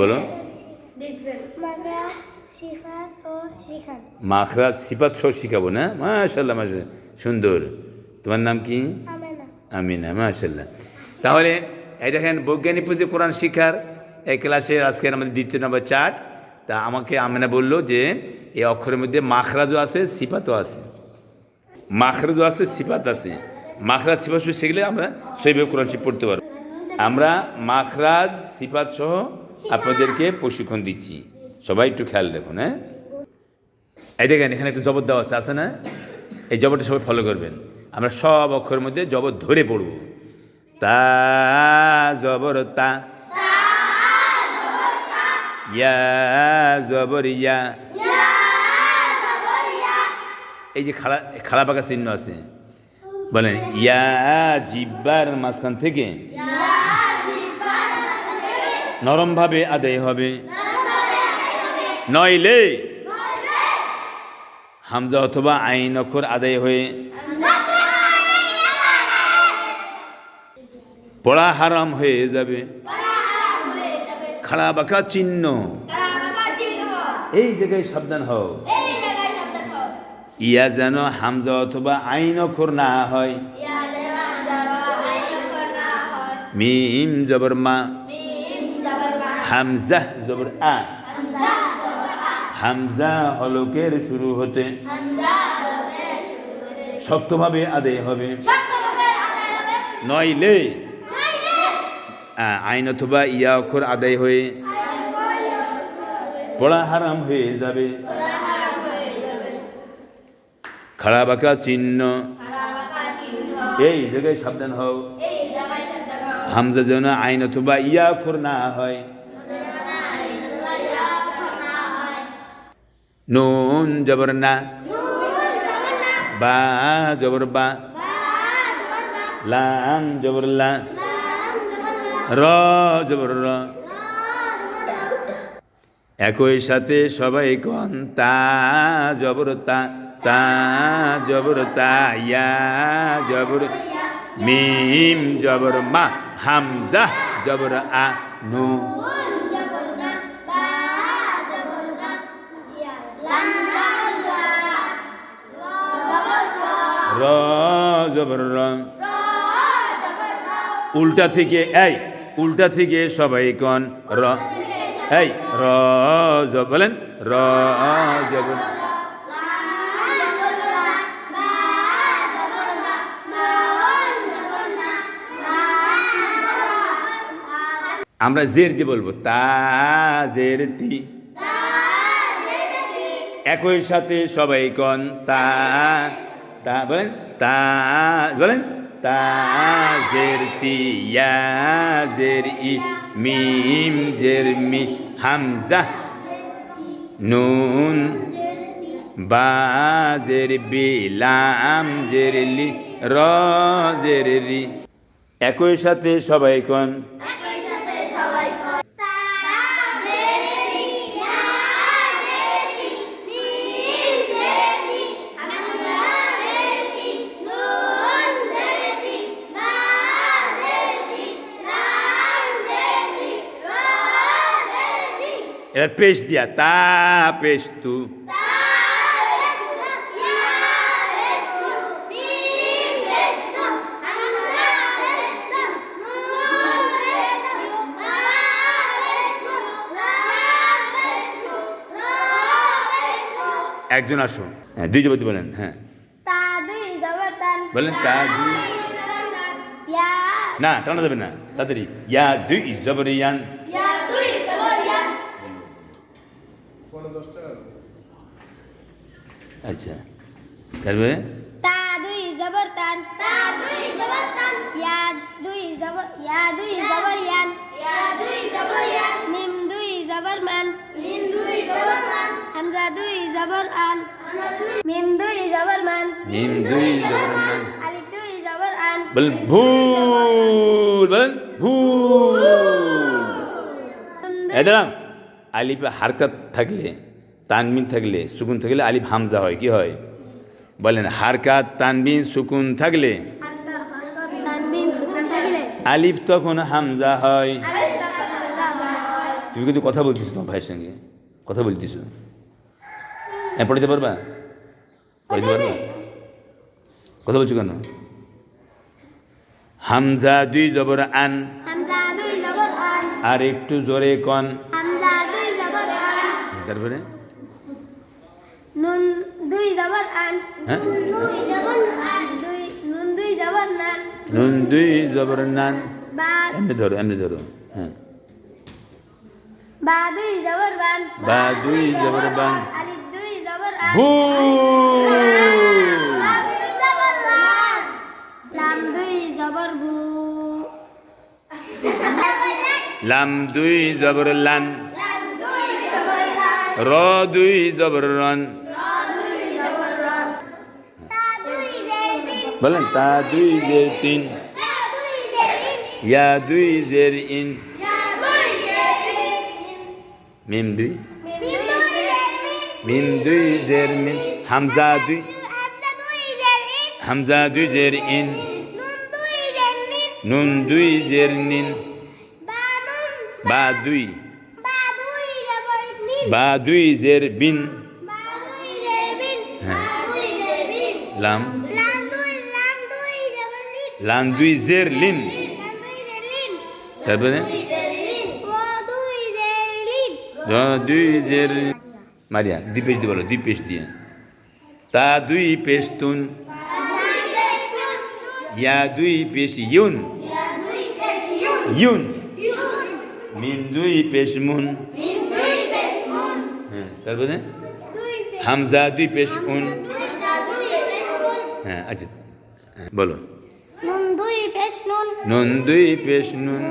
বলো। সিফাত ও মাখরাজ সিপাত সহ শিখাবো না? মাশাল্লাহ মাশাল্লাহ সুন্দর। তোমার নাম কি? আমেনা। মাশাল্লাহ তাহলে এই দেখেন বৈজ্ঞানিক পদ্ধতি কোরআন শিক্ষার এই ক্লাসের আজকের আমাদের দ্বিতীয় নম্বর চার্ট। তা আমাকে আমিনা বলল যে এই অক্ষরের মধ্যে মাখরাজও আছে সিপাতও আছে। মাখরাজও আছে সিপাত আছে। মাখরাজ সিপাত শিখলে আমরা সেইভাবে কোরআন শিখ পড়তে পারব। আমরা মাখরাজ সিপাত সহ আপনাদেরকে প্রশিক্ষণ দিচ্ছি। সবাই একটু খেয়াল রাখুন হ্যাঁ? এই দেখেন, এখানে একটু জবর দেওয়া আছে আছে না? এই জবরটা সবাই ফলো করবেন। আমরা সব অক্ষরের মধ্যে জবর ধরে পড়ব। তা, জবর তা, ইয়া, জবর ইয়া, এই যে খাড়া খাড়া পাকা চিহ্ন আছে, বলেন, ইয়া, জিব্বার মাঝখান থেকে নরমভাবে আদায় হবে। নইলে হামজা অথবা আইন অক্ষর আদায় হয়ে পড়া হারাম হয়ে যাবে। খাড়া বাঁকা চিহ্ন। এই জায়গায় সাবধান হও। ইয়া যেন হামজা অথবা আইন অক্ষর না হয়। মিম জবর মা হামজা, জবর আ। হামজা শুরু হতে শক্তভাবে আদায় হবে। নইলে আইন অথবা ইয়া অক্ষর আদায় হয়ে পড়া হারাম হয়ে যাবে। খাড়া বাঁকা চিহ্ন। এই জায়গায় সাবধান হও। হামজা যেন আইন অথবা ইয়া অক্ষর না হয়। নুন জবর না। বা জবর বা। লাম জবর লা। র জবর র। একই সাথে সবাই কন তা জবর তা। তা জবর তা ইয়া জবর। মিম জবর মা হামজা জবর আ নু। জবর উল্টা থেকে, এই, উল্টা থেকে সবাই কন? র। এই, র বলেন, র আমরা জের দিয়ে বলব, তা, জের একই সাথে সবাই কন? তা তা, বলেন তা বলেন, তা, জের, তি, ইয়া, জের, ই, মিম, জের, মি, হামজা, নুন, বা বি, লাম, জের, লি, র, জের, রি। একই সাথে সবাই কন? এবার পেশ দিয়া তা পেশ তু। একজন আসো হ্যাঁ দুই জবাদি বলেন হ্যাঁ। বলেন তা দুই। না টানা যাবে না তাড়াতাড়ি। ইয়া দুই জবর ইয়ান ইয়া দুই জবর ইয়া আচ্ছা। তারপরে? তা দুই জবর তান তা দুই জবর তান ইয়া দুই জবর ইয়া দুই জবর ইয়ান ইয়া দুই জবর ইয়ান মিম দুই জবর মান মিম দুই জবর মান হামজা দুই জবর আন মিম দুই জবর মান মিম দুই জবর মান আলিফ দুই জবর আন বলেন ভুল বলেন ভুল। দাঁড়ান। আলিফে হারকাত থাকলে তানবিন থাকলে সুকুন থাকলে আলিফ হামজা হয় কি হয়? বলেন হারকাত তানবিন সুকুন থাকলে? আলিফ তখন হামজা হয়। তুমি কিন্তু কথা বলতেছো তোমার ভাইয়ের সঙ্গে। কথা বলতেছো। হ্যাঁ পড়িতে পারবা? পড়িতে পারবা? কথা বলছো কেন? হামজা দুই জবর আন। হামজা দুই জবর আন। আর একটু জোরে কন। তারপরে নুন দুই জবর আন হ্যাঁ দুই জবর আন দুই নুন দুই জবর নান নুন দুই জবর নান বা এমনি ধরো এমনি ধরো হ্যাঁ বা দুই জবর বান বা দুই জবর বান আলিফ দুই জবর আন ভু লাম দুই জবর লাম দুই জবর লান র দুই জবর রন বলেন তা দুই জের তিন। ইয়া দুই জের ইন। মিম দুই। মিম দুই জের মিন হামজা দুই। হামজা দুই জের ইন। নুন দুই জের নিন বা দুই। বা দুই জের বিন হ্যাঁ। লাম। লাম দুই জের লিন। তারপরে? দুই জের মারিয়া দুই পেশ দিয়ে বলো দুই পেশ দিয়ে। তা দুই পেশ তুন। ইয়া দুই পেশ ইউন। ইউন। মিম দুই পেশ মুন। তারপরে হামজা দুই পেশ উন হ্যাঁ আচ্ছা হ্যাঁ, বলো নুন দুই পেশ নুন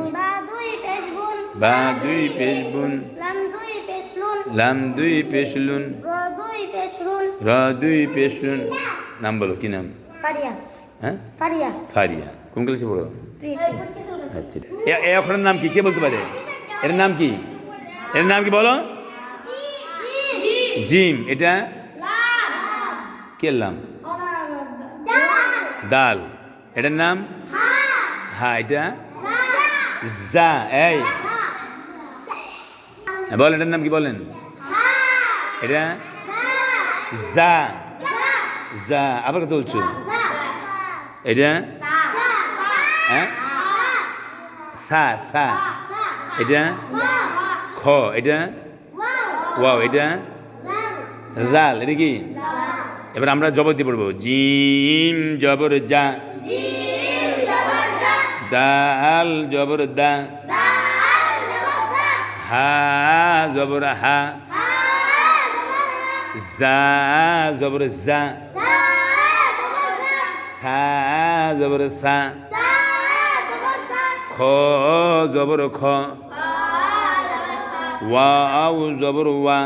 বা দুই পেশ বুন লাম দুই পেশ লুন র দুই পেশ লুন নাম বলো কি নাম হ্যাঁ ফারিয়া ফারিয়া কোন ক্লাসে পড়ো আচ্ছা এ- অক্ষরের নাম কি কে বলতে পারে এর নাম কি এর নাম কি বলো জিম, এটা? কে লাম? দাল। এটার নাম? হ্যাঁ এটা? জা, এই। বলেন এটার নাম কি বলেন? এটা? জা। জা, আবার কথা বলছো? এটা? হ্যাঁ? সা সা। এটা? খ, এটা? ওয়াও, এটা? জাল এটা কি? এবার আমরা জবর দিয়ে পড়ব। জিম জবর যা দাল জবর দা হা জবর হা জা জবর জা সা জবর সা খ জবর খ ওয়াও জবর ওয়া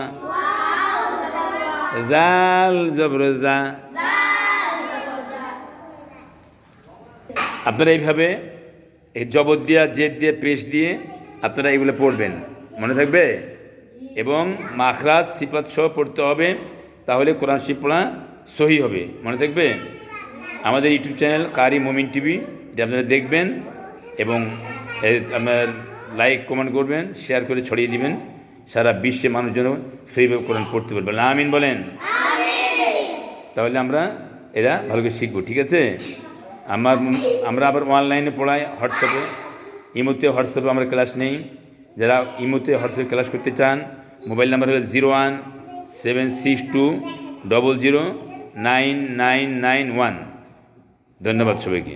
জাল জবর জা আপনারা এইভাবে এই জবর দিয়া, জেদ দিয়ে, পেশ দিয়ে আপনারা এগুলো পড়বেন। মনে থাকবে? এবং মাখরাজ, সিফাত সহ পড়তে হবে, তাহলে কোরআন শিব পড়া সহি হবে। মনে থাকবে? আমাদের YouTube channel Qari Momin TV, এটা আপনারা দেখবেন এবং আপনার লাইক, কমেন্ট করবেন, শেয়ার করে ছড়িয়ে দিবেন। সারা বিশ্বে মানুষ যেন সেইভাবে কোরআন পড়তে পারবে না। আমিন বলেন। তাহলে আমরা এরা ভালো করে শিখব ঠিক আছে? আমার আমরা আবার অনলাইনে পড়াই হোয়াটসঅ্যাপে। ইমোতে হোয়াটসঅ্যাপে আমরা ক্লাস নেই। যারা ইমোতে হোয়াটসঅ্যাপে ক্লাস করতে চান মোবাইল নাম্বার হলো zero one seven six two double zero nine nine nine one. ধন্যবাদ সবাইকে।